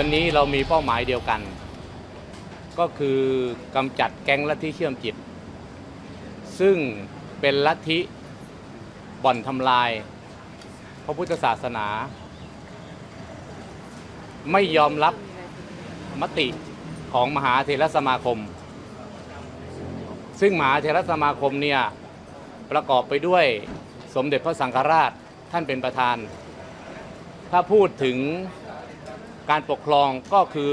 วันนี้เรามีเป้าหมายเดียวกัน ก็คือกำจัดแก๊งลัทธิเชื่อมจิต ซึ่งเป็นลัทธิบ่อนทำลาย พระพุทธศาสนา ไม่ยอมรับมติของมหาเทรสมาคม ซึ่งมหาเทรสมาคมเนี่ยประกอบไปด้วยสมเด็จพระสังฆราชท่านเป็นประธาน ถ้าพูดถึง การปกครองก็คือ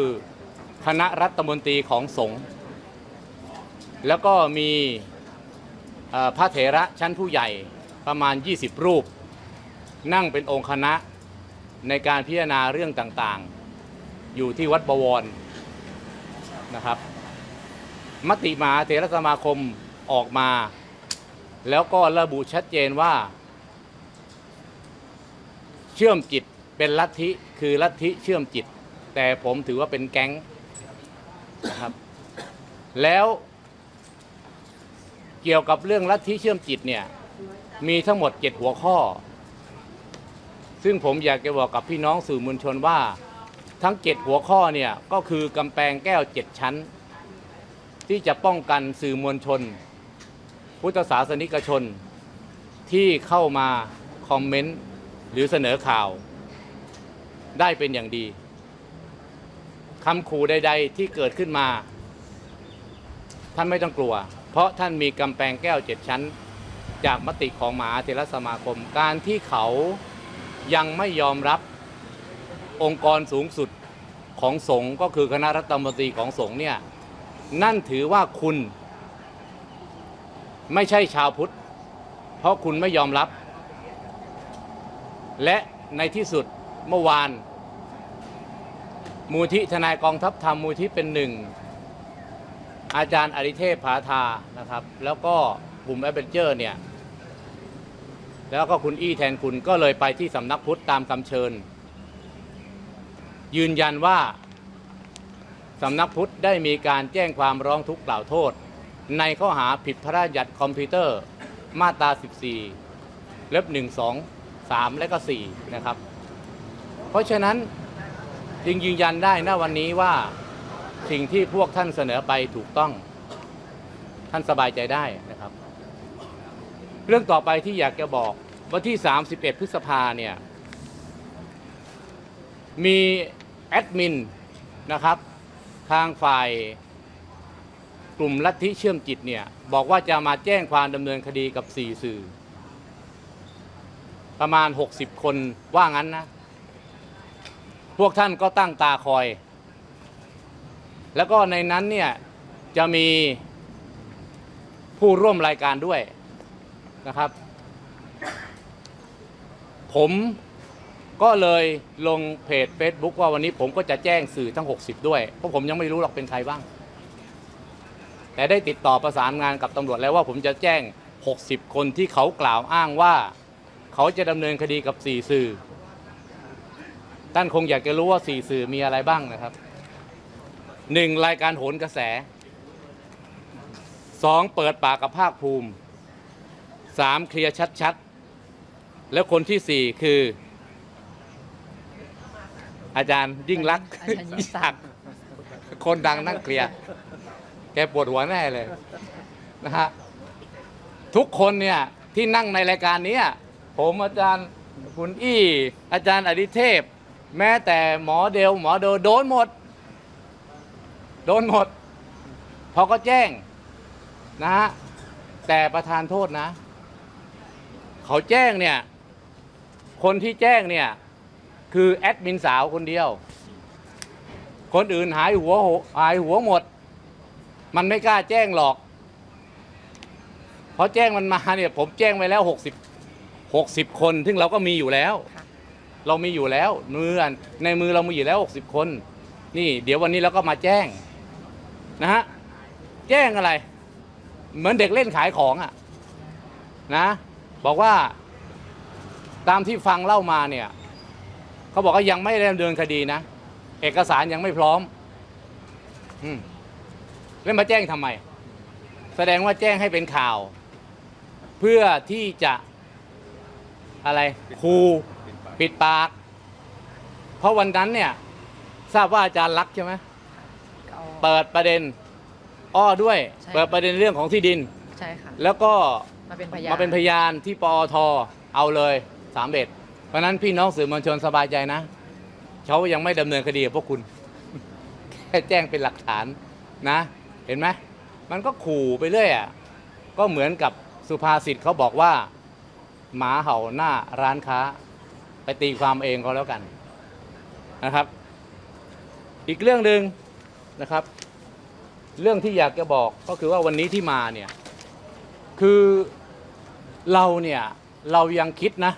คณะรัฐมนตรีของสงฆ์แล้วก็มีพระเถระชั้นผู้ใหญ่ประมาณ 20 รูป นั่งเป็นองค์คณะในการพิจารณาเรื่องต่างๆ อยู่ที่วัดบวรนะครับ มติมหาเถรสมาคมออกมา แล้วก็ระบุชัดเจนว่า เชื่อมจิต เป็นลัทธิคือลัทธิเชื่อมจิต แต่ผมถือว่าเป็นแก๊งนะครับ แล้วเกี่ยวกับเรื่องลัทธิเชื่อมจิตเนี่ย มีทั้งหมด7หัวข้อ ซึ่งผมอยากจะบอกกับพี่น้องสื่อมวลชนว่า ทั้ง7หัวข้อเนี่ย ก็คือกำแพงแก้ว7ชั้น ที่จะป้องกันสื่อมวลชน พุทธศาสนิกชนที่เข้ามาคอมเมนต์หรือเสนอข่าว ได้เป็นอย่างดีคำขู่ใด ๆ ที่เกิดขึ้นมา ท่านไม่ต้องกลัว เพราะท่านมีกำแพงแก้วเจ็ดชั้น จากมติของมหาเทรสมาคม การที่เขายังไม่ยอมรับองค์กรสูงสุดของสงฆ์ก็คือคณะรัฐมนตรีของสงฆ์เนี่ยนั่นถือว่าคุณไม่ใช่ชาวพุทธ เพราะคุณไม่ยอมรับ และในที่สุด เมื่อวาน มูลที่ทนายกองทัพธรรมมูลที่เป็นหนึ่ง อาจารย์อริเทพผาทานะครับ แล้วก็กลุ่มแอดเวนเจอร์เนี่ยแล้วก็คุณอี้แทนคุณก็เลยไปที่สำนักพุทธตามคำเชิญ ยืนยันว่าสำนักพุทธได้มีการแจ้งความร้องทุกข์กล่าวโทษ ในข้อหาผิดพระราชบัญญัติคอมพิวเตอร์มาตรา 14 เล็บ 1 2 3 และก็ 4 นะครับ เพราะฉะนั้นจึงยืนยันได้ณวันนี้ว่าสิ่งที่พวกท่านเสนอไปถูกต้อง ท่านสบายใจได้นะครับ เรื่องต่อไปที่อยากจะบอกวันที่ 31 พฤษภาเนี่ยมีแอดมินนะครับ ทางฝ่ายกลุ่มลัทธิเชื่อมจิตเนี่ยบอกว่าจะมาแจ้งความดำเนินคดีกับ4สื่อ ประมาณ 60 คนว่างั้นนะ พวกท่านก็ตั้งตาคอย แล้วก็ในนั้นเนี่ยจะมีผู้ร่วมรายการด้วยนะครับ ผมก็เลยลงเพจ Facebook ว่าวันนี้ผมก็จะแจ้งสื่อทั้ง 60 ด้วย เพราะผมยังไม่รู้หรอกเป็นใครบ้าง แต่ได้ติดต่อประสานงานกับตำรวจแล้วว่าผมจะแจ้ง 60 คนที่เขากล่าวอ้างว่า เขาจะดำเนินคดีกับ4สื่อ ท่านคงอยากจะรู้ว่า4สื่อมีอะไรบ้างนะครับ 1. รายการโหนกระแส 2. เปิดปากกับภาคภูมิ 3. เคลียร์ชัดๆ แล้วคนที่4คือ อาจารย์ยิ่งรักษณ์อาจารย์ยิ่งศักดิ์คนดังนั่งเคลียร์แกปวดหัวแน่เลยนะฮะทุกคนเนี่ยที่นั่งในรายการเนี้ยผมอาจารย์คุณอี้อาจารย์อดิเทพ แม้แต่หมอเดลหมอโดโดนหมด โดนหมด พอก็แจ้งนะฮะแต่ประธานโทษนะ เขาแจ้งเนี่ย คนที่แจ้งเนี่ย คือแอดมินสาวคนเดียว คนอื่นหายหัวหายหัวหมด มันไม่กล้าแจ้งหรอกเพราะแจ้งมันมาเนี่ย ผมแจ้งไว้แล้วหกสิบหกสิบคน ซึ่งเราก็มีอยู่แล้ว เรามีอยู่แล้วมืออันในมือเรามีอยู่แล้วหกสิบคน นี่ เดี๋ยววันนี้เราก็มาแจ้งนะฮะแจ้งอะไร เหมือนเด็กเล่นขายของอะ่ะนะบอกว่าตามที่ฟังเล่ามาเนี่ยเขาบอกว่ายังไม่ได้ดำเนินคดีนะ เอกสารยังไม่พร้อมอืมแล้วมาแจ้งทำไม แสดงว่าแจ้งให้เป็นข่าว เพื่อที่จะอะไรคู ปิดปาก เพราะวันนั้นเนี่ย ทราบว่าอาจารย์รักษณ์ใช่ไหมเอา เปิดประเด็น อ้อด้วย ใช่ เปิดประเด็นเรื่องของที่ดิน ใช่ค่ะ แล้วก็มาเป็นพยานมาเป็นพยานที่ปอทเอาเลยสามเบ็ดเพราะฉะนั้นพี่น้องสื่อมวลชนสบายใจนะเขายังไม่ดำเนินคดีกับพวกคุณ แค่แจ้งเป็นหลักฐานนะ เห็นไหมมันก็ขู่ไปเรื่อยอะก็เหมือนกับสุภาษิตเขาบอกว่า หมาเห่าหน้าร้านค้า ไปตีความเองก็แล้วกันนะครับ อีกเรื่องหนึ่งนะครับ เรื่องที่อยากจะบอกก็คือว่าวันนี้ที่มาเนี่ยคือเราเนี่ยเรายังคิดนะ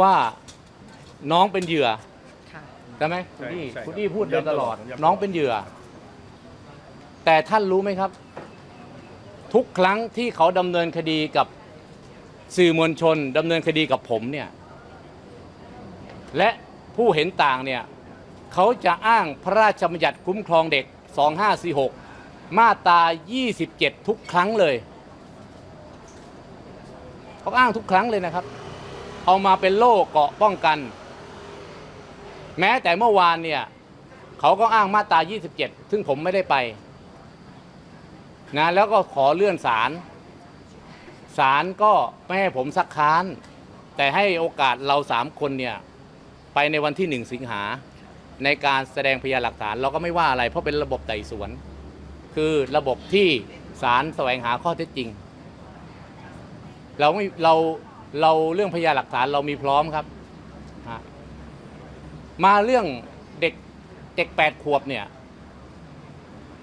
ว่าน้องเป็นเหยื่อค่ะใช่ไหมคุณใช่ดี้ใช่คุณครับดี้พูดเดินตลอดย้ำตลอด ย้ำตลอด น้องเป็นเหยื่อ แต่ท่านรู้ไหมครับ ทุกครั้งที่เขาดำเนินคดีกับสื่อมวลชนดำเนินคดีกับผมเนี่ย และผู้เห็นต่างเนี่ยเขาจะอ้างพระราชบัญญัติคุ้มครองเด็ก 2546 มาตรา 27 ทุกครั้งเลยเขาอ้างทุกครั้งเลยนะครับ เอามาเป็นโล่เกาะป้องกัน แม้แต่เมื่อวานเนี่ยเขาก็อ้างมาตรา 27 ซึ่งผมไม่ได้ไปนะแล้วก็ขอเลื่อนศาลศาลก็ไม่ให้ผมซักค้าน แต่ให้โอกาสเราสามคนเนี่ย ไปในวันที่หนึ่งสิงหาในการแสดงพยานหลักฐาน เราก็ไม่ว่าอะไรเพราะเป็นระบบไต่สวน คือระบบที่ศาลแสวงหาข้อเท็จจริง เราไม่เราเราเรื่องพยานหลักฐานเรามีพร้อมครับ มาเรื่องเด็กเด็กแปดขวบเนี่ย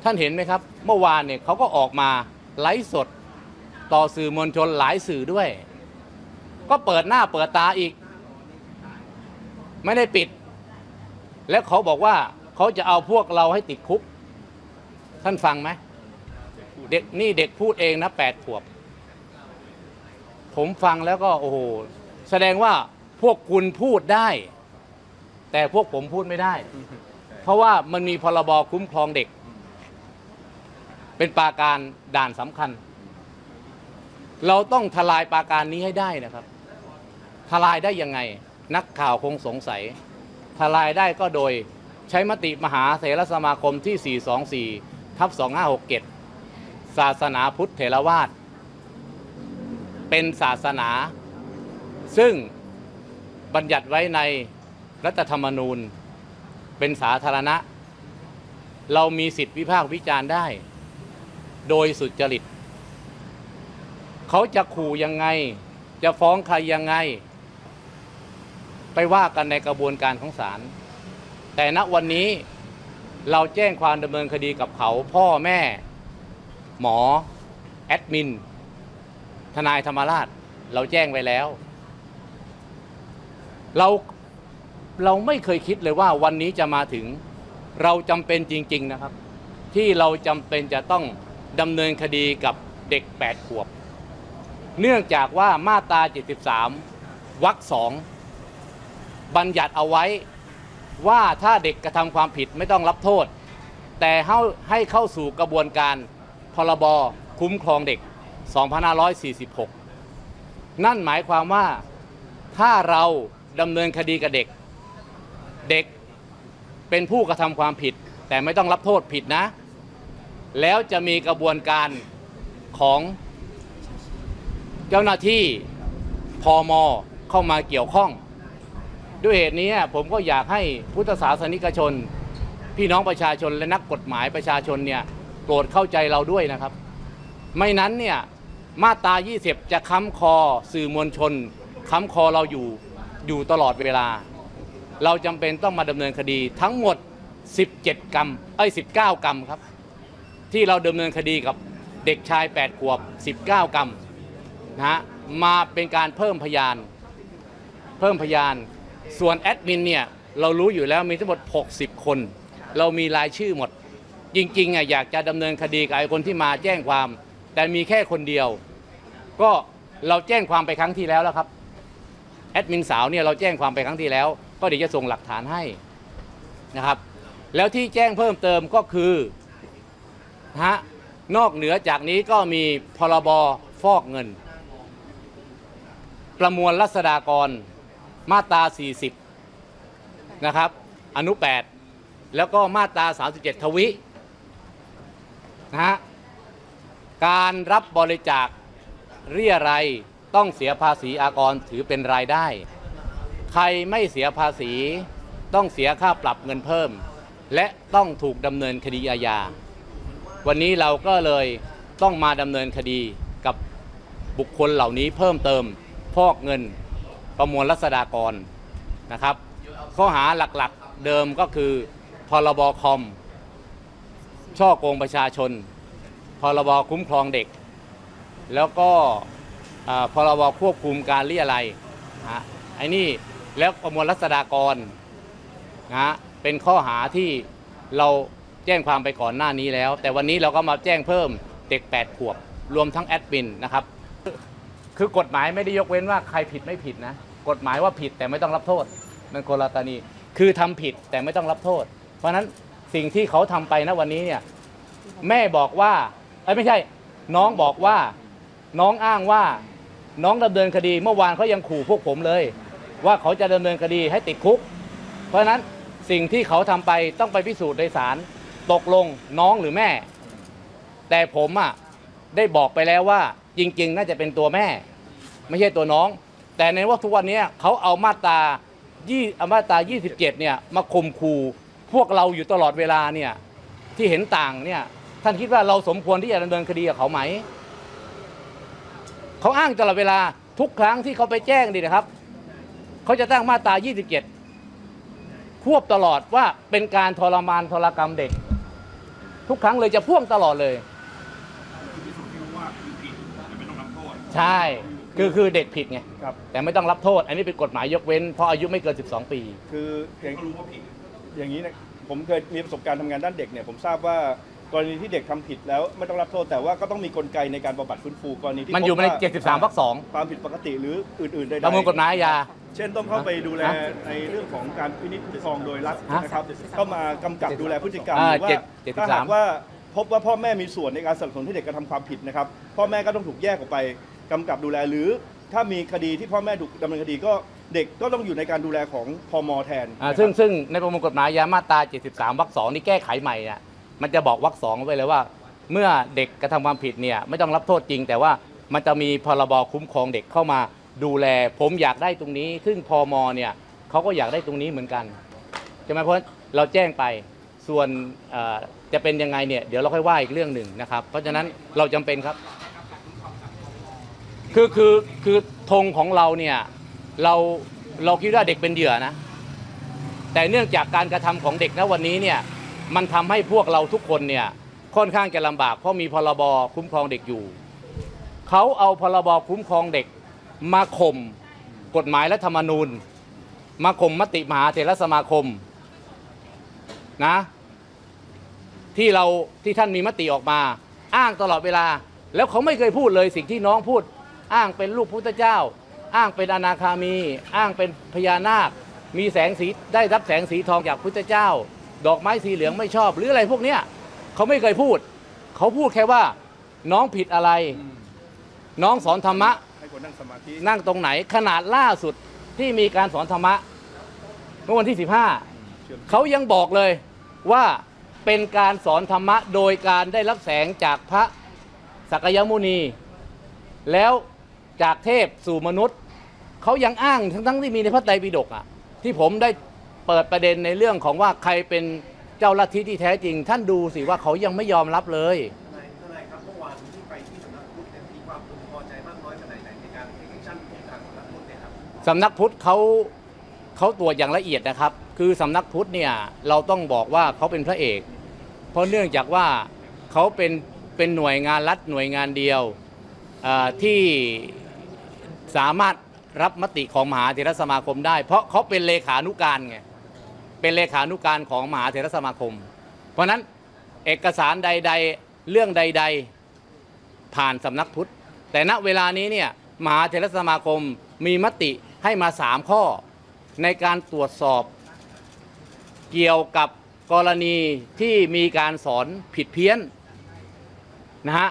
ท่านเห็นไหมครับ เมื่อวานเนี่ยเขาก็ออกมาไลฟ์สดต่อสื่อมวลชนหลายสื่อด้วย ก็เปิดหน้าเปิดตาอีก ไม่ได้ปิด แล้วเขาบอกว่าเขาจะเอาพวกเราให้ติดคุก ท่านฟังไหมเด็กนี่เด็กพูดเองนะแปดขวบ ผมฟังแล้วก็โอ้โหแสดงว่าพวกคุณพูดได้ แต่พวกผมพูดไม่ได้ เพราะว่ามันมีพรบคุ้มครองเด็ก เป็นปาการด่านสำคัญ เราต้องทลายปาการนี้ให้ได้นะครับ ทลายได้ยังไง นักข่าวคงสงสัย ทลายได้ก็โดยใช้มติมหาเถรสมาคมที่ 424ทับ2567 ศาสนาพุทธเถรวาทเป็นศาสนา ซึ่งบัญญัติไว้ในรัฐธรรมนูญ เป็นสาธารณะ เรามีสิทธิวิพากษ์วิจารณ์ได้ โดยสุจริต เขาจะขู่ยังไง จะฟ้องใครยังไง ไปว่ากันในกระบวนการของศาลแต่ณวันนี้เราแจ้งความดำเนินคดีกับเขาพ่อแม่ หมอ แอดมิน ทนายธรรมราช เราแจ้งไว้แล้ว เราเราไม่เคยคิดเลยว่าวันนี้จะมาถึง เราจำเป็นจริง ๆนะครับ ที่เราจำเป็นจะต้องดำเนินคดีกับเด็ก 8 ขวบ เนื่องจากว่ามาตรา 73วรรคสอง บัญญัติเอาไว้ว่าถ้าเด็กกระทำความผิดไม่ต้องรับโทษ แต่ให้ให้เข้าสู่กระบวนการพรบคุ้มครองเด็ก 2546 นั่นหมายความว่าถ้าเราดำเนินคดีกับเด็ก เด็กเป็นผู้กระทำความผิด แต่ไม่ต้องรับโทษผิดนะ แล้วจะมีกระบวนการของเจ้าหน้าที่พอมเข้ามาเกี่ยวข้อง ด้วยเหตุนี้ผมก็อยากให้พุทธศาสนิกชน พี่น้องประชาชนและนักกฎหมายประชาชนเนี่ยโปรดเข้าใจเราด้วยนะครับ ไม่นั้นเนี่ยมาตรา 20 จะค้ำคอสื่อมวลชน ค้ำคอเราอยู่อยู่ตลอดเวลา เราจำเป็นต้องมาดำเนินคดีทั้งหมด 17 กรรมเอ้ย 19 กรรมครับ ที่เราดำเนินคดีกับเด็กชาย 8 ขวบ 19 กรรมนะฮะมาเป็นการเพิ่มพยาน เพิ่มพยาน ส่วนแอดมินเนี่ยเรารู้อยู่แล้วมีทั้งหมด 60 คน เรามีรายชื่อหมด จริงๆอะอยากจะดำเนินคดีกับไอ้คนที่มาแจ้งความ แต่มีแค่คนเดียว ก็เราแจ้งความไปครั้งที่แล้วแล้วครับแอดมินสาวเนี่ยเราแจ้งความไปครั้งที่แล้ว ก็เดี๋ยวจะส่งหลักฐานให้นะครับ แล้วที่แจ้งเพิ่มเติมก็คือฮะนอกเหนือจากนี้ก็มีพรบฟอกเงิน ประมวลรัษฎากร มาตรา 40 นะครับ อนุ 8 แล้วก็มาตรา 37 ทวินะฮะการรับบริจาคเรียรัยต้องเสียภาษีอากรถือเป็นรายได้ ใครไม่เสียภาษีต้องเสียค่าปรับเงินเพิ่ม และต้องถูกดำเนินคดีอาญา วันนี้เราก็เลยต้องมาดำเนินคดีกับบุคคลเหล่านี้เพิ่มเติมฟอกเงิน ประมวลรัษฎากรนะครับข้อหาหลักๆเดิมก็คือพรบคอม ช่อโกงประชาชน พรบคุ้มครองเด็ก แล้วก็อ่าพรบควบคุมการเรียอะไรยนะฮะไอ้นี่แล้วประมวลรัษฎากรนะฮะเป็นข้อหาที่เราแจ้งความไปก่อนหน้านี้แล้ว แต่วันนี้เราก็มาแจ้งเพิ่มเด็ก 8 ขวบ รวมทั้งแอดมินนะครับ คือกฎหมายไม่ได้ยกเว้นว่าใครผิดไม่ผิดนะ กฎหมายว่าผิดแต่ไม่ต้องรับโทษ มันคนละกรณีคือทำผิดแต่ไม่ต้องรับโทษ เพราะฉะนั้นสิ่งที่เขาทำไปนะวันนี้เนี่ยแม่บอกว่าเอ้ยไม่ใช่ น้องบอกว่าน้องอ้างว่าน้องดำเนินคดีเมื่อวานเขายังขู่พวกผมเลย ว่าเขาจะดำเนินคดีให้ติดคุก เพราะฉะนั้นสิ่งที่เขาทำไปต้องไปพิสูจน์ในศาลตกลงน้องหรือแม่ แต่ผมอะได้บอกไปแล้วว่าจริง ๆ น่าจะเป็นตัวแม่ ไม่ใช่ตัวน้อง แต่ในว่าทุกวันนี้เขาเอามาตรายี่เอามาตรา 27 เนี่ยมาข่มขู่พวกเราอยู่ตลอดเวลาเนี่ยที่เห็นต่างเนี่ยท่านคิดว่าเราสมควรที่จะดำเนินคดีกับเขาไหม เขาอ้างตลอดเวลาทุกครั้งที่เขาไปแจ้งดีนะครับ เขาจะตั้งมาตรา 27 ควบตลอดว่าเป็นการทรมานทรกรรมเด็ก ทุกครั้งเลยจะพ่วงตลอดเลย ใช่ คือคือเด็กผิดไงครับ แต่ไม่ต้องรับโทษ อันนี้เป็นกฎหมายยกเว้นเพราะอายุไม่เกิน 12 ปี คืออย่างอย่างนี้นะผมเคยมีประสบการณ์ทำงานด้านเด็กเนี่ยผมทราบว่ากรณีที่เด็กทำผิดแล้วไม่ต้องรับโทษแต่ว่าก็ต้องมีกลไกในการบำบัดฟื้นฟูกรณีที่มันอยู่พบในว่า73วรรคสองความผิดปกติหรืออื่นๆใดๆประมวลกฎหมายอาญา เช่นต้องเข้าไปดูแลฮะในเรื่องของการพินิจคุ้มครองโดยรัฐฮะนะครับเข้ามากำกับดูแลพฤติกรรมอ่าหรือว่าเจ็ดเจ็ดสิถ้าบสาม หากว่าพบว่าพ่อแม่มีส่วนในการสนับสนุนให้เด็กกระทำความผิดนะครับ พ่อแม่ก็ต้องถูกแยกออกไป กำกับดูแลหรือถ้ามีคดีที่พ่อแม่ถูกดำเนินคดีก็เด็กก็ต้องอยู่ในการดูแลของพมแทนอ่าซึ่งซึ่งในประมวลกฎหมายอามาตรา 73 วรรคสองนี่แก้ไขใหม่น่ะมันจะบอกวรรคสองไว้เลยว่า เมื่อเด็กกระทำความผิดเนี่ยไม่ต้องรับโทษจริง แต่ว่ามันจะมีพรบคุ้มครองเด็กเข้ามาดูแล ผมอยากได้ตรงนี้ ซึ่งพมเนี่ยเขาก็อยากได้ตรงนี้เหมือนกันใช่ไหมเพราะเราแจ้งไปส่วนเอ่อจะเป็นยังไงเนี่ยเดี๋ยวเราค่อยว่าอีกเรื่องหนึ่งนะครับ เพราะฉะนั้นเราจำเป็นครับ คือคือคือธงของเราเนี่ยเราเราคิดว่าเด็กเป็นเหยื่อนะ แต่เนื่องจากการกระทำของเด็กณวันนี้เนี่ยมันทำให้พวกเราทุกคนเนี่ยค่อนข้างจะลำบากเพราะมีพรบคุ้มครองเด็กอยู่เขาเอาพรบคุ้มครองเด็กมาข่มกฎหมายและธรรมนูญ มาข่มมติมหาเถรสมาคมนะที่เราที่ท่านมีมติออกมา อ้างตลอดเวลา แล้วเขาไม่เคยพูดเลยสิ่งที่น้องพูด อ้างเป็นลูกพุทธเจ้า อ้างเป็นอนาคามี อ้างเป็นพญานาค มีแสงสีได้รับแสงสีทองจากพุทธเจ้า ดอกไม้สีเหลืองไม่ชอบ หรืออะไรพวกเนี้ยเขาไม่เคยพูด เขาพูดแค่ว่า น้องผิดอะไร น้องสอนธรรมะ ให้คนนั่งสมาธินั่งตรงไหนขนาดล่าสุดที่มีการสอนธรรมะ เมื่อวันที่ 15 เขายังบอกเลยว่าเป็นการสอนธรรมะโดยการได้รับแสงจากพระสักยมุนี แล้ว จากเทพสู่มนุษย์ เขายังอ้างทั้งทั้งๆที่มีในพระไตรปิฎกอะที่ผมได้เปิดประเด็นในเรื่องของว่าใครเป็นเจ้าลัทธิที่แท้จริง ท่านดูสิว่าเขายังไม่ยอมรับเลย ทนายทนายครับเมื่อวานที่ไปที่สำนักพุทธเนี่ยมีความพึงพอใจมากน้อยขนาดไหนในการเทคชั่นของทางสำนักพุทธเนี่ยครับ สำนักพุทธเขาเขาตรวจอย่างละเอียดนะครับ คือสำนักพุทธเนี่ยเราต้องบอกว่าเขาเป็นพระเอก เพราะเนื่องจากว่าเขาเป็นเป็นหน่วยงานรัฐหน่วยงานเดียวเอ่อที่ สามารถรับมติของมหาเถรสมาคมได้ เพราะเขาเป็นเลขานุการไงเป็นเลขานุการของมหาเถรสมาคม เพราะฉะนั้นเอกสารใด ๆ เรื่องใด ๆ ผ่านสำนักพุทธ แต่ณเวลานี้เนี่ยมหาเถรสมาคมมีมติให้มาสามข้อ ในการตรวจสอบ เกี่ยวกับกรณีที่มีการสอนผิดเพี้ยนนะฮะ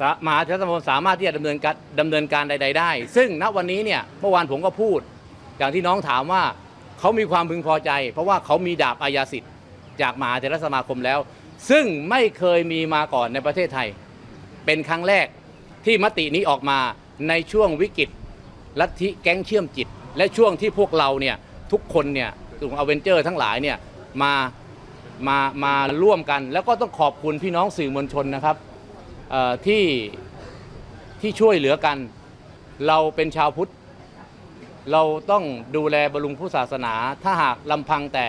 สามหาเถรสมาคมสามารถที่จะดำเนินการดำเนินการใด ๆ ได้ ซึ่งณวันนี้เนี่ยเมื่อวานผมก็พูด อย่างที่น้องถามว่าเขามีความพึงพอใจ เพราะว่าเขามีดาบอาญาสิทธิ์จากมหาเถรสมาคมแล้ว ซึ่งไม่เคยมีมาก่อนในประเทศไทย เป็นครั้งแรกที่มตินี้ออกมาในช่วงวิกฤตลัทธิแก๊งเชื่อมจิต และช่วงที่พวกเราเนี่ยทุกคนเนี่ยกลุ่มอเวนเจอร์ทั้งหลายเนี่ยมามามาร่วมกัน แล้วก็ต้องขอบคุณพี่น้องสื่อมวลชนนะครับ ที่ที่ช่วยเหลือกัน เราเป็นชาวพุทธ เราต้องดูแลบำรุงผู้ศาสนา ถ้าหากลำพังแต่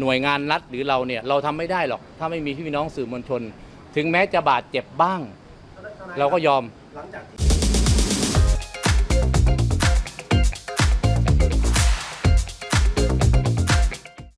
หน่วยงานรัฐหรือเราเนี่ยเราทำไม่ได้หรอก ถ้าไม่มีพี่น้องสื่อมวลชน ถึงแม้จะบาดเจ็บบ้าง เราก็ยอมหลังจาก